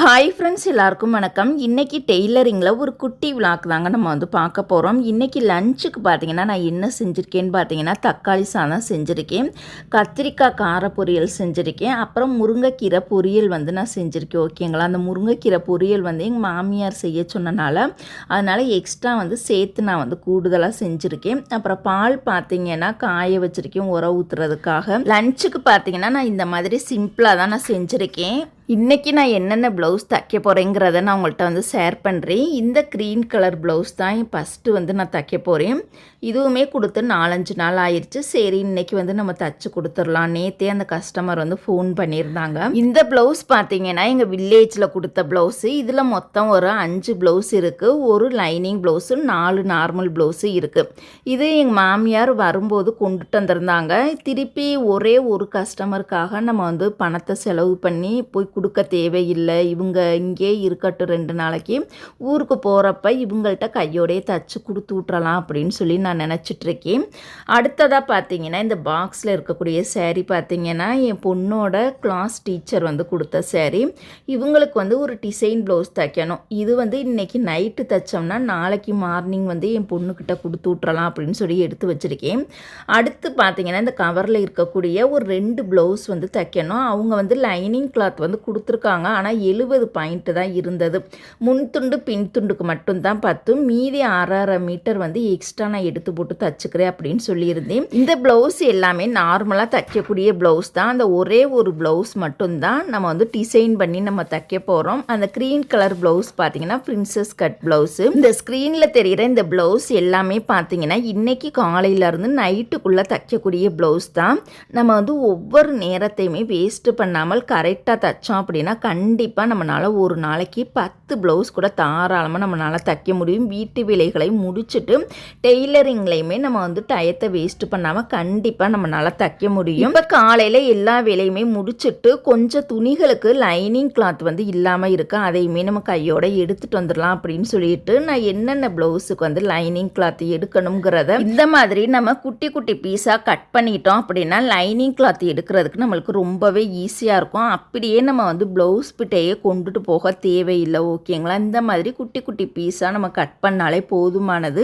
Hi friends எல்லாருக்கும் வணக்கம். இன்றைக்கி டெய்லரிங்கில் ஒரு குட்டி விளாக் தாங்க நம்ம வந்து பார்க்க போகிறோம் இன்றைக்கி லஞ்சுக்கு பார்த்தீங்கன்னா நான் என்ன செஞ்சுருக்கேன்னு பார்த்தீங்கன்னா தக்காளி சாதம் செஞ்சுருக்கேன். கத்திரிக்காய் கார பொரியல் செஞ்சுருக்கேன். அப்புறம் முருங்கைக்கீரை பொரியல் வந்து நான் செஞ்சுருக்கேன் ஓகேங்களா அந்த முருங்கைக்கீரை பொரியல் வந்து எங்கள் மாமியார் செய்ய சொன்னனால அதனால் எக்ஸ்ட்ரா வந்து சேர்த்து நான் வந்து கூடுதலாக செஞ்சுருக்கேன். அப்புறம் பால் பார்த்தீங்கன்னா காய வச்சுருக்கேன் உரம் ஊற்றுறதுக்காக லஞ்சுக்கு பார்த்தீங்கன்னா நான் இந்த மாதிரி சிம்பிளாக தான் நான் செஞ்சுருக்கேன். இன்றைக்கி நான் என்னென்ன ப்ளவுஸ் தைக்க போகிறேங்கிறத நான் உங்கள்கிட்ட வந்து ஷேர் பண்ணுறேன் இந்த க்ரீன் கலர் ப்ளவுஸ் தான் ஃபஸ்ட்டு வந்து நான் தைக்க போகிறேன் இதுவுமே கொடுத்து நாலஞ்சு நாள் ஆயிடுச்சு சரி இன்னைக்கு வந்து நம்ம தச்சு கொடுத்துடலாம். நேற்றே அந்த கஸ்டமர் வந்து ஃபோன் பண்ணியிருந்தாங்க. இந்த ப்ளவுஸ் பார்த்தீங்கன்னா எங்கள் வில்லேஜில் கொடுத்த ப்ளவுஸு இதில் மொத்தம் ஒரு அஞ்சு ப்ளவுஸ் இருக்குது ஒரு லைனிங் ப்ளவுஸு நாலு நார்மல் ப்ளவுஸு இருக்குது இது எங்கள் மாமியார் வரும்போது கொண்டுட்டு வந்திருந்தாங்க திருப்பி ஒரே ஒரு கஸ்டமருக்காக நம்ம வந்து பணத்தை செலவு பண்ணி போய் கொடுக்க தேவையில்லை. இவங்க இங்கே இருக்கட்டும் ரெண்டு நாளைக்கு. ஊருக்கு போகிறப்ப இவங்கள்ட்ட கையோடையே தச்சு கொடுத்து விட்றலாம் அப்படின்னு சொல்லி நான் நினச்சிட்ருக்கேன் அடுத்ததாக பார்த்தீங்கன்னா இந்த பாக்ஸில் இருக்கக்கூடிய சேரீ பார்த்தீங்கன்னா என் பொண்ணோட கிளாஸ் டீச்சர் வந்து கொடுத்த சேரீ இவங்களுக்கு வந்து ஒரு டிசைன் ப்ளவுஸ் தைக்கணும். இது வந்து இன்றைக்கி நைட்டு தைச்சோம்னா நாளைக்கு மார்னிங் வந்து என் பொண்ணுக்கிட்ட கொடுத்து விட்றலாம் அப்படின்னு சொல்லி எடுத்து வச்சுருக்கேன். அடுத்து பார்த்தீங்கன்னா இந்த கவரில் இருக்கக்கூடிய ஒரு ரெண்டு ப்ளவுஸ் வந்து தைக்கணும். அவங்க வந்து லைனிங் கிளாத் வந்து கொடுத்துருக்காங்க. ஆனால் எழுபது பாயிண்ட்டு தான் இருந்தது. முன் துண்டு பின் துண்டுக்கு மட்டும்தான் பத்தும். மீதி அரை மீட்டர் வந்து எக்ஸ்ட்ரா நான் எடுத்து எடுத்து போட்டு தச்சுக்கிறேன் அப்படின்னு சொல்லியிருந்தேன். இந்த ப்ளவுஸ் எல்லாமே நார்மலாக தைக்கக்கூடிய ப்ளவுஸ் தான். அந்த ஒரே ஒரு ப்ளவுஸ் மட்டும்தான் நம்ம வந்து டிசைன் பண்ணி நம்ம தைக்க போகிறோம் அந்த க்ரீன் கலர் ப்ளவுஸ் பார்த்தீங்கன்னா பிரின்சஸ் கட் ப்ளவுஸு இந்த ஸ்க்ரீனில் தெரிகிற இந்த ப்ளவுஸ் எல்லாமே பார்த்தீங்கன்னா இன்றைக்கி காலையிலேருந்து நைட்டுக்குள்ளே தைக்கக்கூடிய ப்ளவுஸ் தான். நம்ம வந்து ஒவ்வொரு நேரத்தையுமே வேஸ்ட்டு பண்ணாமல் கரெக்டாக தைச்சோம் அப்படின்னா கண்டிப்பாக நம்மளால் ஒரு நாளைக்கு பத்து ப்ளவுஸ் கூட தாராளமாக நம்மளால் தைக்க முடியும். வீட்டு வேலைகளை முடிச்சுட்டு டெய்லரிங்லேயுமே நம்ம வந்து டயத்தை வேஸ்ட் பண்ணாமல் கண்டிப்பாக நம்மளால் தைக்க முடியும். இப்போ காலையில் எல்லா வேலையுமே முடிச்சுட்டு கொஞ்சம் துணிகளுக்கு லைனிங் கிளாத் வந்து இல்லாமல் இருக்கு. அதையுமே நம்ம கையோட எடுத்துகிட்டு வந்துடலாம் அப்படின்னு சொல்லிட்டு நான் என்னென்ன ப்ளவுஸுக்கு வந்து லைனிங் கிளாத் எடுக்கணுங்கிறத இந்த மாதிரி நம்ம குட்டி குட்டி பீஸாக கட் பண்ணிட்டோம் அப்படின்னா லைனிங் கிளாத் எடுக்கிறதுக்கு நம்மளுக்கு ரொம்பவே ஈஸியாக இருக்கும். அப்படியே நம்ம வந்து ப்ளவுஸ் பிட்டையே கொண்டுட்டு போக தேவையில்லை ஓகேங்களா இந்த மாதிரி குட்டி குட்டி பீஸாக நம்ம கட் பண்ணாலே போதுமானது.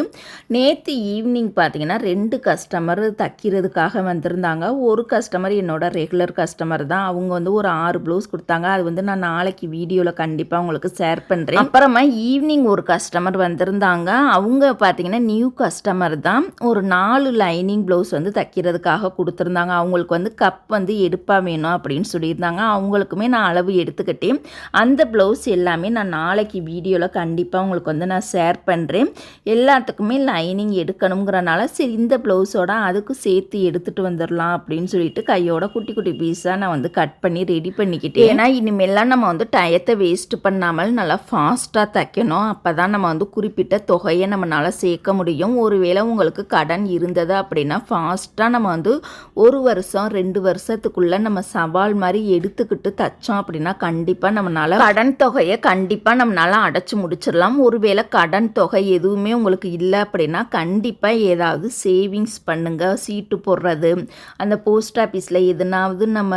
நேற்று ஈவினிங் பார்த்தீங்கன்னா ரெண்டு கஸ்டமர் தைக்கிறதுக்காக வந்திருந்தாங்க. ஒரு கஸ்டமர் என்னோட ரெகுலர் கஸ்டமர் தான். அவங்க வந்து ஒரு ஆறு ப்ளவுஸ் கொடுத்தாங்க. அது வந்து நான் நாளைக்கு வீடியோவில் கண்டிப்பாக உங்களுக்கு ஷேர் பண்ணுறேன் அப்புறமா ஈவினிங் ஒரு கஸ்டமர் வந்திருந்தாங்க. அவங்க பார்த்தீங்கன்னா நியூ கஸ்டமர் தான். ஒரு நாலு லைனிங் ப்ளவுஸ் வந்து தைக்கிறதுக்காக கொடுத்துருந்தாங்க. அவங்களுக்கு வந்து கப் வந்து எடுப்பாக வேணும் அப்படின்னு சொல்லியிருந்தாங்க. அவங்களுக்குமே நான் அளவு எடுத்துக்கிட்டேன். அந்த ப்ளவுஸ் எல்லாமே நான் நாளைக்கு வீடியோவில் கண்டிப்பாக உங்களுக்கு வந்து நான் ஷேர் பண்ணுறேன் எல்லாத்துக்குமே லைனிங் எடுக்கணுங்கிறனால சரி இந்த ப்ளவுஸோட அதுக்கும் சேர்த்து எடுத்துகிட்டு வந்துடலாம் அப்படின்னு சொல்லிட்டு கையோட குட்டி குட்டி பீஸாக நான் வந்து கட் பண்ணி ரெடி பண்ணிக்கிட்டேன். ஏன்னா இனிமேலாம் நம்ம வந்து டயத்தை வேஸ்ட் பண்ணாமல் நல்லா ஃபாஸ்ட்டாக தைக்கணும். அப்போ தான் நம்ம வந்து குறிப்பிட்ட தொகையை நம்மளால் சேர்க்க முடியும். ஒருவேளை உங்களுக்கு கடன் இருந்தது அப்படின்னா ஃபாஸ்ட்டாக நம்ம வந்து ஒரு வருஷம் ரெண்டு வருஷத்துக்குள்ளே நம்ம சவால் மாதிரி எடுத்துக்கிட்டு தைச்சோம் அப்படின்னா கண்டிப்பாக நம்மளால் கடன் தொகையை கண்டிப்பாக நம்மளால் அடைச்சி முடிச்சிடலாம் ஒருவேளை கடன் தொகை எதுவுமே உங்களுக்கு இல்லை அப்படின்னா கண்டிப்பாக கண்டிப்பாக ஏதாவது சேவிங்ஸ் பண்ணுங்கள் சீட்டு போடுறது அந்த போஸ்ட் ஆஃபீஸில் எதுனாவது நம்ம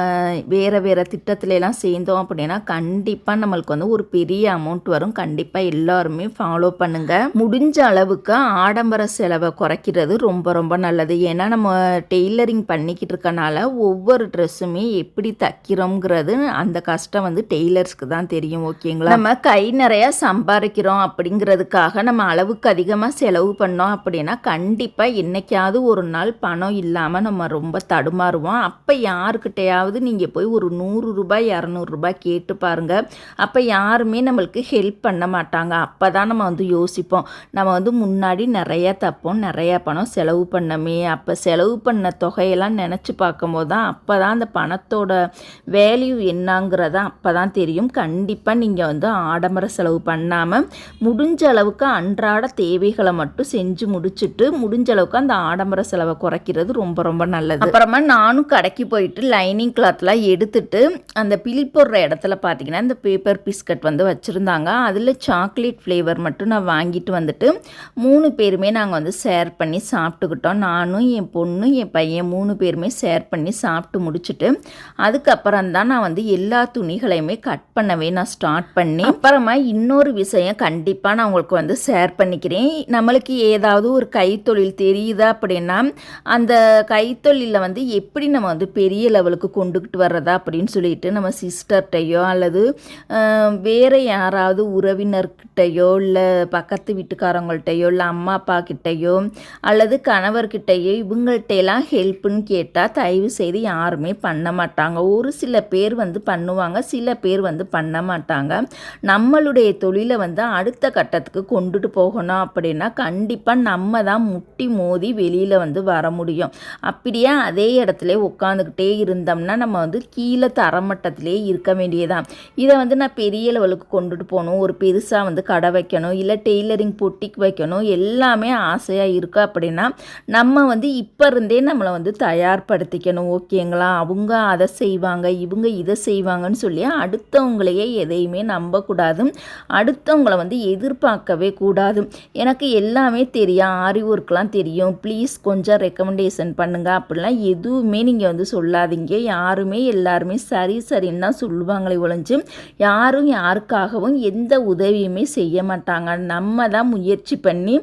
வேறு வேறு திட்டத்துலலாம் சேர்ந்தோம் அப்படின்னா கண்டிப்பாக நம்மளுக்கு வந்து ஒரு பெரிய அமௌண்ட் வரும். கண்டிப்பாக எல்லாருமே ஃபாலோ பண்ணுங்கள் முடிஞ்ச அளவுக்கு ஆடம்பர செலவை குறைக்கிறது ரொம்ப ரொம்ப நல்லது. ஏன்னா நம்ம டெய்லரிங் பண்ணிக்கிட்டு இருக்கனால ஒவ்வொரு ட்ரெஸ்ஸுமே எப்படி தைக்கிறோங்கிறது அந்த கஷ்டம் வந்து டெய்லர்ஸ்க்கு தான் தெரியும் ஓகேங்களா நம்ம கை நிறையா சம்பாதிக்கிறோம் அப்படிங்கிறதுக்காக நம்ம அளவுக்கு அதிகமாக செலவு பண்ணோம் அப்படின்னா கண்டிப்பாக என்னைக்காவது ஒரு நாள் பணம் இல்லாமல் நம்ம ரொம்ப தடுமாறுவோம். அப்போ யாருக்கிட்டையாவது நீங்கள் போய் ஒரு நூறு ரூபாய் இரநூறுபா கேட்டு பாருங்கள் அப்போ யாருமே நம்மளுக்கு ஹெல்ப் பண்ண மாட்டாங்க. அப்போ தான் நம்ம வந்து யோசிப்போம். நம்ம வந்து முன்னாடி நிறையா தப்போம் நிறையா பணம் செலவு பண்ணமே. அப்போ செலவு பண்ண தொகையெல்லாம் நினச்சி பார்க்கும்போது தான் அப்போ தான் அந்த பணத்தோட வேல்யூ என்னங்கிறத அப்போ தான் தெரியும். கண்டிப்பாக நீங்கள் வந்து ஆடம்பர செலவு பண்ணாமல் முடிஞ்ச அளவுக்கு அன்றாட தேவைகளை மட்டும் செஞ்சு முடிச்சுட்டு முடிஞ்ச அளவுக்கு அந்த ஆடம்பர செலவை குறைக்கிறது ரொம்ப ரொம்ப நல்லது. அப்புறமா நானும் கடைக்கு போயிட்டு லைனிங் கிளாத்லாம் எடுத்துட்டு அந்த பில் போடுற இடத்துல பார்த்தீங்கன்னா இந்த பேப்பர் பிஸ்கட் வந்து வச்சுருந்தாங்க. அதில் சாக்லேட் ஃப்ளேவர் மட்டும் நான் வாங்கிட்டு வந்துட்டு மூணு பேருமே நாங்கள் வந்து ஷேர் பண்ணி சாப்பிட்டுக்கிட்டோம். நானும் என் பொண்ணு என் பையன் மூணு பேருமே ஷேர் பண்ணி சாப்பிட்டு முடிச்சுட்டு அதுக்கப்புறம் தான் நான் வந்து எல்லா துணிகளையுமே கட் பண்ணவே நான் ஸ்டார்ட் பண்ணி அப்புறமா இன்னொரு விஷயம் கண்டிப்பாக நான் உங்களுக்கு வந்து ஷேர் பண்ணிக்கிறேன். நம்மளுக்கு ஏதாவது ஒரு கைத்தொழில் தெரியுதா அப்படின்னா அந்த கைத்தொழிலில் வந்து எப்படி நம்ம வந்து பெரிய லெவலுக்கு கொண்டுக்கிட்டு வர்றதா அப்படின்னு சொல்லிட்டு நம்ம சிஸ்டர்கிட்டையோ அல்லது வேறு யாராவது உறவினர்கிட்டையோ இல்லை பக்கத்து வீட்டுக்காரங்கள்ட்டையோ இல்லை அம்மா அப்பா கிட்டேயோ அல்லது கணவர்கிட்டயோ இவங்கள்ட்டையெல்லாம் ஹெல்ப்புன்னு கேட்டால் தயவு செய்து யாருமே பண்ண மாட்டாங்க. ஒரு சில பேர் வந்து பண்ணுவாங்க சில பேர் வந்து பண்ண மாட்டாங்க. நம்மளுடைய தொழிலை வந்து அடுத்த கட்டத்துக்கு கொண்டுட்டு போகணும் அப்படின்னா கண்டிப்பாக நம்ம தான் முட்டி மோதி வெளியில் வந்து வர முடியும். அப்படியே அதே இடத்துல உட்காந்துக்கிட்டே இருந்தோம்னா நம்ம வந்து கீழே தரமட்டத்திலே இருக்க வேண்டியதான் இதை வந்து நான் பெரிய லெவலுக்கு கொண்டுட்டு போகணும். ஒரு பெருசாக வந்து கடை வைக்கணும். இல்லை டெய்லரிங் பொட்டிக்கு வைக்கணும். எல்லாமே ஆசையாக இருக்குது அப்படின்னா நம்ம வந்து இப்போ இருந்தே நம்மளை வந்து தயார்படுத்திக்கணும். ஓகேங்களா? அவங்க அதை செய்வாங்க இவங்க இதை செய்வாங்கன்னு சொல்லி அடுத்தவங்களையே எதையுமே நம்பக்கூடாது. அடுத்தவங்களை வந்து எதிர்பார்க்கவே கூடாது. எனக்கு எல்லாமே தெரியும். ஆரி ஒர்க்லாம் தெரியும். ப்ளீஸ் கொஞ்சம் ரெக்கமெண்டேஷன் பண்ணுங்கள் அப்படிலாம் எதுவுமே நீங்கள் வந்து சொல்லாதீங்க. யாருமே எல்லாருமே சரி சரின்னு தான் சொல்லுவாங்களே ஒழிஞ்சு யாரும் யாருக்காகவும் எந்த உதவியுமே செய்ய மாட்டாங்க. நம்ம தான் முயற்சி பண்ணி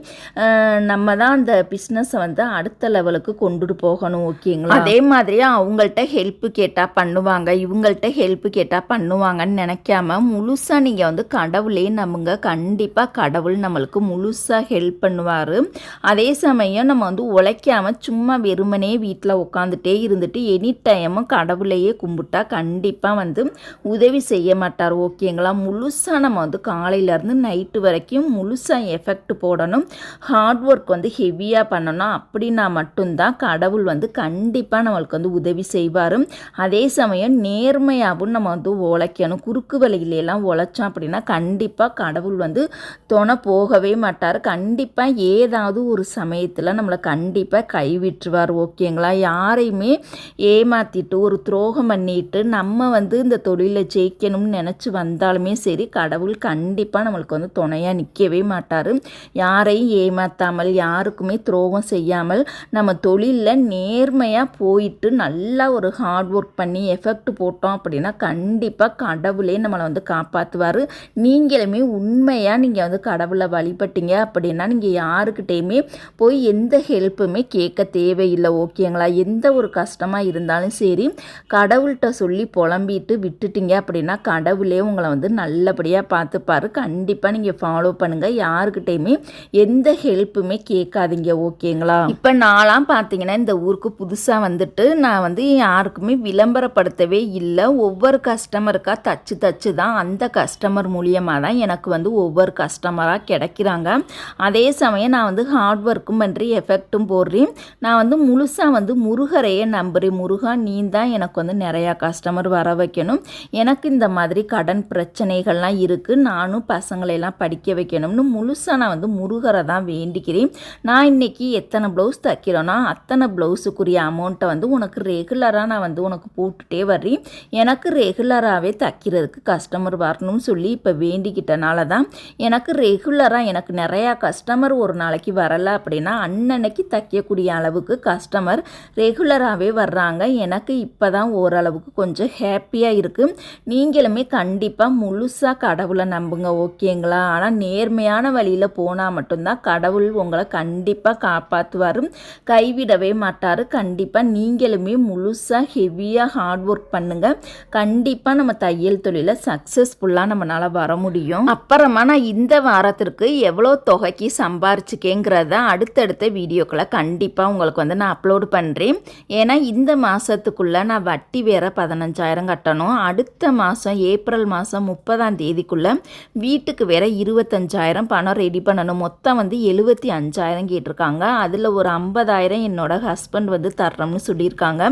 நம்ம தான் அந்த பிஸ்னஸை வந்து அடுத்த லெவலுக்கு கொண்டுட்டு போகணும் ஓகேங்களா? அதே மாதிரி அவங்கள்ட்ட ஹெல்ப்பு கேட்டால் பண்ணுவாங்க. இவங்கள்ட்ட ஹெல்ப்பு கேட்டால் பண்ணுவாங்கன்னு நினைக்காம முழுசாக நீங்கள் வந்து கடவுளே நம்புங்க. கண்டிப்பாக கடவுள் நம்மளுக்கு முழுசாக ஹெல்ப் பண்ணுவார். அதே சமயம் நம்ம வந்து உழைக்காம சும்மா வெறுமனே வீட்டில் உட்காந்துட்டே இருந்துட்டு எனி டைமும் கடவுளையே கும்பிட்டா கண்டிப்பாக வந்து உதவி செய்ய மாட்டார் ஓகேங்களா முழுசாக நம்ம வந்து காலையிலேருந்து நைட்டு வரைக்கும் முழுசாக எஃபெக்ட் போடணும். ஹார்ட் ஒர்க் வந்து ஹெவியாக பண்ணணும். அப்படின்னா மட்டும்தான் கடவுள் வந்து கண்டிப்பாக நம்மளுக்கு வந்து உதவி செய்வார். அதே சமயம் நேர்மையாகவும் நம்ம வந்து உழைக்கணும். குறுக்கு வழியிலெல்லாம் உழைச்சோம் அப்படின்னா கண்டிப்பாக கடவுள் வந்து துணை போகவே மாட்டார். கண்டிப்பாக ஏதாவது ஒரு ஒரு சமயத்தில் நம்மளை கண்டிப்பாக கைவிட்டுருவார் ஓகேங்களா? யாரையுமே ஏமாற்றிட்டு ஒரு துரோகம் பண்ணிட்டு நம்ம வந்து இந்த தொழிலை ஜெயிக்கணும்னு நினச்சி வந்தாலுமே சரி கடவுள் கண்டிப்பாக நம்மளுக்கு வந்து துணையாக நிற்கவே மாட்டார். யாரையும் ஏமாற்றாமல் யாருக்குமே துரோகம் செய்யாமல் நம்ம தொழிலில் நேர்மையாக போயிட்டு நல்லா ஒரு ஹார்ட் ஒர்க் பண்ணி எஃபெக்ட் போட்டோம் அப்படின்னா கண்டிப்பாக கடவுளே நம்மளை வந்து காப்பாற்றுவார் நீங்களுமே உண்மையாக நீங்கள் வந்து கடவுளை வழிபட்டீங்க அப்படின்னா நீங்கள் யாருக்கிட்டேயுமே போய் எந்த ஹெல்ப்புமே கேட்க தேவையில்லை ஓகேங்களா எந்த ஒரு கஷ்டமாக இருந்தாலும் சரி கடவுள்கிட்ட சொல்லி புலம்பிட்டு விட்டுட்டீங்க அப்படின்னா கடவுளே உங்களை வந்து நல்லபடியாக பார்த்துப்பாரு. கண்டிப்பாக நீங்கள் ஃபாலோ பண்ணுங்கள் யாருக்கிட்டேயுமே எந்த ஹெல்ப்புமே கேட்காதீங்க ஓகேங்களா இப்போ நான்லாம் பார்த்தீங்கன்னா இந்த ஊருக்கு புதுசாக வந்துட்டு நான் வந்து யாருக்குமே விளம்பரப்படுத்தவே இல்லை. ஒவ்வொரு கஸ்டமருக்காக தச்சு தச்சு தான். அந்த கஸ்டமர் மூலியமாக தான் எனக்கு வந்து ஒவ்வொரு கஸ்டமராக கிடைக்கிறாங்க. அதே சமயம் நான் வந்து ஹார்ட் ஒர்க்கும் பண்ணுறேன் எஃபெக்ட்டும் போடுறேன் நான் வந்து முழுசாக வந்து முருகரையே நம்புகிறேன் முருகா நீ தான் எனக்கு வந்து நிறையா கஸ்டமர் வர வைக்கணும். எனக்கு இந்த மாதிரி கடன் பிரச்சனைகள்லாம் இருக்குது நானும் பசங்களையெல்லாம் படிக்க வைக்கணும்னு முழுசாக நான் வந்து முருகரை தான் வேண்டிக்கிறேன். நான் இன்றைக்கி எத்தனை ப்ளவுஸ் தைக்கிறோன்னா அத்தனை ப்ளவுஸுக்குரிய அமௌண்ட்டை வந்து உனக்கு ரெகுலராக நான் வந்து உனக்கு போட்டுட்டே வர்றேன் எனக்கு ரெகுலராகவே தைக்கிறதுக்கு கஸ்டமர் வரணும்னு சொல்லி இப்போ வேண்டிக்கிட்டனால தான் எனக்கு ரெகுலராக எனக்கு நிறையா கஸ்டமர் ஒரு நாளைக்கு வர வரல அப்படின்னா அன்னன்னைக்கு தைக்கக்கூடிய அளவுக்கு கஸ்டமர் ரெகுலராகவே வர்றாங்க. எனக்கு இப்போ தான் ஓரளவுக்கு கொஞ்சம் ஹாப்பியாக இருக்குது நீங்களுமே கண்டிப்பாக முழுசாக கடவுளை நம்புங்க ஓகேங்களா? ஆனால் நேர்மையான வழியில் போனால் மட்டும்தான் கடவுள் உங்களை கண்டிப்பாக காப்பாற்றுவார் கைவிடவே மாட்டார். கண்டிப்பாக நீங்களுமே முழுசாக ஹெவியாக ஹார்ட் ஒர்க் பண்ணுங்கள் கண்டிப்பாக நம்ம தையல் தொழிலை சக்ஸஸ்ஃபுல்லாக நம்மளால் வர முடியும். அப்புறமா நான் இந்த வாரத்திற்கு எவ்வளோ தொகைக்கு சம்பாரிச்சுக்கேங்கிறத அடுத்தடுத்த வீடியோக்களை கண்டிப்பாக உங்களுக்கு வந்து நான் அப்லோடு பண்ணுறேன் ஏன்னா இந்த மாதத்துக்குள்ளே நான் வட்டி வேற பதினஞ்சாயிரம் கட்டணும். அடுத்த மாதம் ஏப்ரல் மாதம் முப்பதாம் தேதிக்குள்ளே வீட்டுக்கு வேற இருபத்தஞ்சாயிரம் பணம் ரெடி பண்ணணும். மொத்தம் வந்து எழுபத்தி அஞ்சாயிரம் கேட்டிருக்காங்க. அதில் ஒரு ஐம்பதாயிரம் என்னோட ஹஸ்பண்ட் வந்து தர்றோம்னு சொல்லியிருக்காங்க.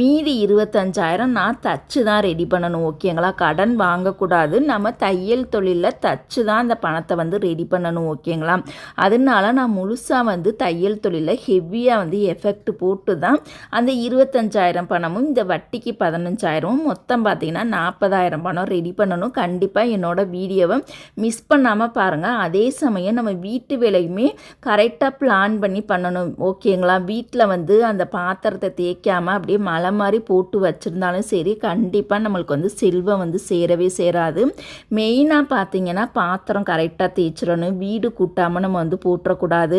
மீதி இருபத்தஞ்சாயிரம் நான் தச்சு தான் ரெடி பண்ணணும் ஓகேங்களா கடன் வாங்கக்கூடாது. நம்ம தையல் தொழிலில் தச்சு தான் அந்த பணத்தை வந்து ரெடி பண்ணணும் ஓகேங்களா அதனால நான் முழு முழுசாக வந்து தையல் தொழிலில் ஹெவியாக வந்து எஃபெக்ட் போட்டு தான் அந்த இருபத்தஞ்சாயிரம் பணமும் இந்த வட்டிக்கு பதினஞ்சாயிரமும் மொத்தம் பார்த்தீங்கன்னா நாற்பதாயிரம் பணம் ரெடி பண்ணணும். கண்டிப்பாக என்னோடய வீடியோவை மிஸ் பண்ணாமல் பாருங்கள் அதே சமயம் நம்ம வீட்டு வேலையுமே கரெக்டாக பிளான் பண்ணி பண்ணணும். ஓகேங்களா வீட்டில் வந்து அந்த பாத்திரத்தை தேய்க்காமல் அப்படியே மலை மாதிரி போட்டு வச்சுருந்தாலும் சரி கண்டிப்பாக நம்மளுக்கு வந்து செல்வம் வந்து சேரவே சேராது. மெயினாக பார்த்தீங்கன்னா பாத்திரம் கரெக்டாக தேய்ச்சிடணும். வீடு கூட்டாமல் நம்ம வந்து போட்டுறக்கூடாது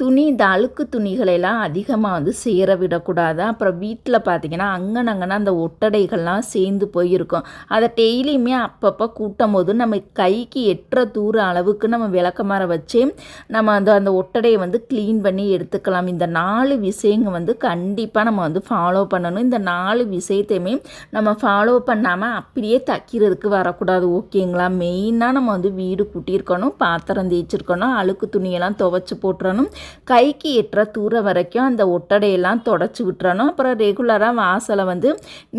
துணி இந்த அழுக்கு துணிகளெல்லாம் அதிகமாக வந்து சேர விடக்கூடாது. அப்புறம் வீட்டில் பார்த்தீங்கன்னா அங்கனங்கன்னா அந்த ஒட்டடைகள்லாம் சேர்ந்து போயிருக்கும். அதை டெய்லியுமே அப்பப்போ கூட்டும் போது நம்ம கைக்கு எட்டுற தூர அளவுக்கு நம்ம விளக்கமாற வச்சு நம்ம அந்த அந்த ஒட்டடையை வந்து க்ளீன் பண்ணி எடுத்துக்கலாம். இந்த நாலு விஷயங்க வந்து கண்டிப்பாக நம்ம வந்து ஃபாலோ பண்ணணும். இந்த நாலு விஷயத்தையுமே நம்ம ஃபாலோ பண்ணாமல் அப்படியே தைக்கிறதுக்கு வரக்கூடாது. ஓகேங்களா மெயினாக நம்ம வந்து வீடு கூட்டியிருக்கணும் பாத்திரம் தேய்ச்சிருக்கணும் அழுக்கு துணியெல்லாம் துவைச்சி போட்டுறணும். கைக்கு எட்டுற தூரம் வரைக்கும் அந்த ஒட்டடையெல்லாம் தொடச்சி விட்டுறணும். அப்புறம் ரெகுலராக வாசலை வந்து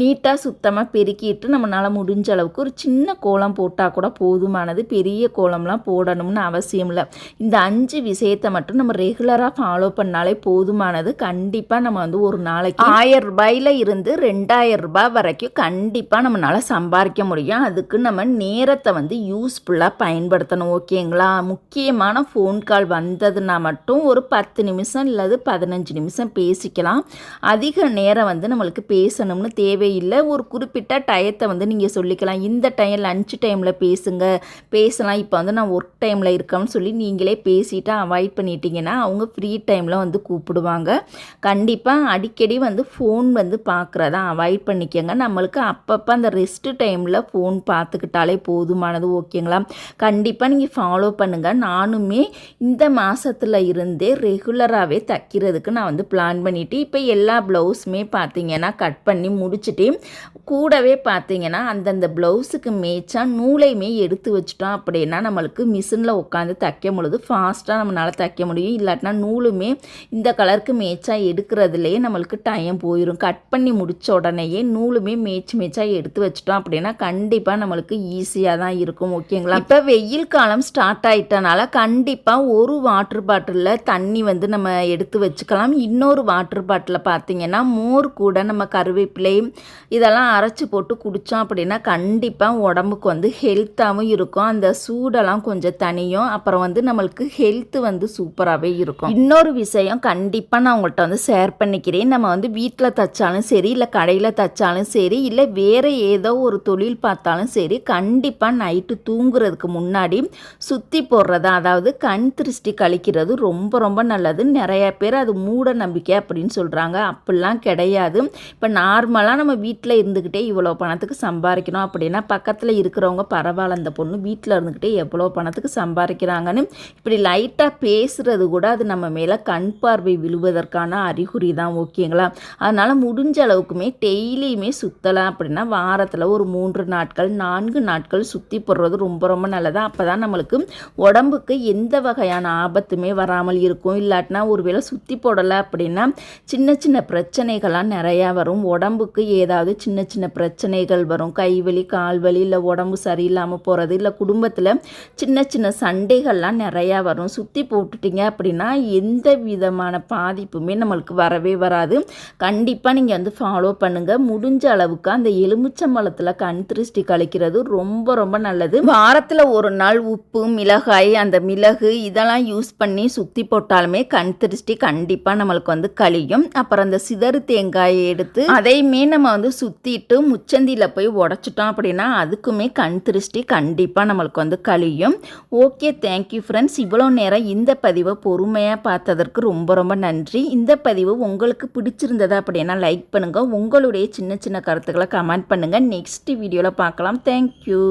நீட்டாக சுத்தமாக பெருக்கிட்டு நம்மளால் முடிஞ்ச அளவுக்கு ஒரு சின்ன கோலம் போட்டால் கூட போதுமானது. பெரிய கோலம்லாம் போடணும்னு அவசியம் இல்லை. இந்த அஞ்சு விஷயத்தை மட்டும் நம்ம ரெகுலராக ஃபாலோ பண்ணாலே போதுமானது. கண்டிப்பாக நம்ம வந்து ஒரு நாளைக்கு ஆயிரம் ரூபாயில் இருந்து ரெண்டாயிரம் ரூபாய் வரைக்கும் கண்டிப்பாக நம்மளால் சம்பாதிக்க முடியும். அதுக்கு நம்ம நேரத்தை வந்து யூஸ்ஃபுல்லாக பயன்படுத்தணும். ஓகேங்களா? முக்கியமான ஃபோன் கால் வந்ததுன்னா மட்டும் ஒரு ஒரு பத்து நிமிஷம் இல்லாது பதினஞ்சு நிமிஷம் பேசிக்கலாம். அதிக நேரம் வந்து நம்மளுக்கு பேசணும்னு தேவையில்லை. ஒரு குறிப்பிட்ட டயத்தை வந்து நீங்கள் சொல்லிக்கலாம். இந்த டைம் லஞ்ச் டைமில் பேசுங்க. பேசலாம். இப்போ வந்து நான் ஒர்க் டைமில் இருக்கேன்னு சொல்லி நீங்களே பேசிட்டு அவாய்ட் பண்ணிட்டீங்கன்னா அவங்க ஃப்ரீ டைமில் வந்து கூப்பிடுவாங்க. கண்டிப்பாக அடிக்கடி வந்து ஃபோன் வந்து பார்க்குறதா அவாய்ட் பண்ணிக்கோங்க. நம்மளுக்கு அப்பப்போ அந்த ரெஸ்ட் டைமில் ஃபோன் பார்த்துக்கிட்டாலே போதுமானது. ஓகேங்களா கண்டிப்பாக நீங்கள் ஃபாலோ பண்ணுங்கள் நானுமே இந்த மாதத்தில் இருந்தே ரெகுலராகவே தைக்கிறதுக்கு நான் வந்து பிளான் பண்ணிவிட்டு இப்போ எல்லா ப்ளவுஸுமே பார்த்தீங்கன்னா கட் பண்ணி முடிச்சுட்டு கூடவே பார்த்தீங்கன்னா அந்தந்த ப்ளவுஸுக்கு மேய்ச்சா நூலையுமே எடுத்து வச்சிட்டோம் அப்படின்னா நம்மளுக்கு மிஷினில் உட்காந்து தைக்கும் பொழுது ஃபாஸ்ட்டாக நம்மளால் தைக்க முடியும். இல்லாட்டினா நூலுமே இந்த கலருக்கு மேய்ச்சா எடுக்கிறதுலையே நம்மளுக்கு டைம் போயிடும் கட் பண்ணி முடித்த உடனேயே நூலுமே மேய்ச்சி மேய்ச்சா எடுத்து வச்சுட்டோம் அப்படின்னா கண்டிப்பாக நம்மளுக்கு ஈஸியாக தான் இருக்கும். ஓகேங்களா? இப்போ வெயில் காலம் ஸ்டார்ட் ஆகிட்டனால கண்டிப்பாக ஒரு வாட்டர் பாட்டிலில் தண்ணி வந்து நம்ம எடுத்து வச்சுக்கலாம். இன்னொரு வாட்டர் பாட்டிலில் பார்த்திங்கன்னா மோர் கூட நம்ம கருவேப்பிலை இதெல்லாம் அரைச்சி போட்டு குடித்தோம் அப்படின்னா கண்டிப்பாக உடம்புக்கு வந்து ஹெல்த்தாகவும் இருக்கும். அந்த சூடெல்லாம் கொஞ்சம் தனியும் அப்புறம் வந்து நம்மளுக்கு ஹெல்த்து வந்து சூப்பராகவே இருக்கும். இன்னொரு விஷயம் கண்டிப்பாக நான் உங்கள்கிட்ட வந்து ஷேர் பண்ணிக்கிறேன். நம்ம வந்து வீட்டில் தைச்சாலும் சரி இல்லை கடையில் தைச்சாலும் சரி இல்லை வேறு ஏதோ ஒரு தொழில் பார்த்தாலும் சரி கண்டிப்பாக நைட்டு தூங்குறதுக்கு முன்னாடி சுற்றி போடுறதா அதாவது கண் திருஷ்டி கழிக்கிறது ரொம்ப ரொம்ப நல்லது நிறைய பேர் அது மூட நம்பிக்கை அப்படின்னு சொல்கிறாங்க அப்படிலாம் கிடையாது. இப்போ நார்மலாக நம்ம வீட்டில் இருந்துக்கிட்டே இவ்வளோ பணத்துக்கு சம்பாதிக்கணும் அப்படின்னா பக்கத்தில் இருக்கிறவங்க பரவாயில்ல அந்த பொண்ணு வீட்டில் இருந்துக்கிட்டே எவ்வளோ பணத்துக்கு சம்பாதிக்கிறாங்கன்னு இப்படி லைட்டாக பேசுகிறது கூட அது நம்ம மேலே கண் பார்வை விழுவதற்கான அறிகுறி தான் ஓகேங்களா? அதனால் முடிஞ்ச அளவுக்குமே டெய்லியுமே சுற்றலாம் அப்படின்னா வாரத்தில் ஒரு மூன்று நாட்கள் நான்கு நாட்கள் சுற்றி போடுறது ரொம்ப ரொம்ப நல்லது. அப்போ தான் நம்மளுக்கு உடம்புக்கு எந்த வகையான ஆபத்துமே வராமல் இருக்கும். இல்லாட்டினா ஒரு வேளை சுற்றி போடலை அப்படின்னா சின்ன சின்ன பிரச்சனைகள்லாம் நிறையா வரும். உடம்புக்கு ஏதாவது சின்ன சின்ன பிரச்சனைகள் வரும். கைவலி கால்வலி இல்லை உடம்பு சரியில்லாமல் போகிறது இல்லை குடும்பத்தில் சின்ன சின்ன சண்டைகள்லாம் நிறையா வரும். சுற்றி போட்டுட்டீங்க அப்படின்னா எந்த விதமான பாதிப்புமே நம்மளுக்கு வரவே வராது. கண்டிப்பாக நீங்கள் வந்து ஃபாலோ பண்ணுங்கள் முடிஞ்ச அளவுக்கு அந்த எலுமிச்சம்பழத்தில் கண் திருஷ்டி கழிக்கிறது ரொம்ப ரொம்ப நல்லது. வாரத்தில் ஒரு நாள் உப்பு மிளகாய் அந்த மிளகு இதெல்லாம் யூஸ் பண்ணி சுற்றி போட்டாலுமே கண் திருஷ்டி கண்டிப்பாக நம்மளுக்கு வந்து கழியும். அப்புறம் அந்த சிதறு தேங்காயை எடுத்து அதையுமே நம்ம வந்து சுற்றிட்டு முச்சந்தியில் போய் உடச்சிட்டோம் அப்படின்னா அதுக்குமே கண் திருஷ்டி கண்டிப்பாக நம்மளுக்கு வந்து கழியும். ஓகே தேங்க்யூ ஃப்ரெண்ட்ஸ் இவ்வளோ நேரம் இந்த பதிவை பொறுமையாக பார்த்ததற்கு ரொம்ப ரொம்ப நன்றி. இந்த பதிவு உங்களுக்கு பிடிச்சிருந்ததா அப்படின்னா லைக் பண்ணுங்கள் உங்களுடைய சின்ன சின்ன கருத்துக்களை கமெண்ட் பண்ணுங்கள் நெக்ஸ்ட் வீடியோவில் பார்க்கலாம். தேங்க்யூ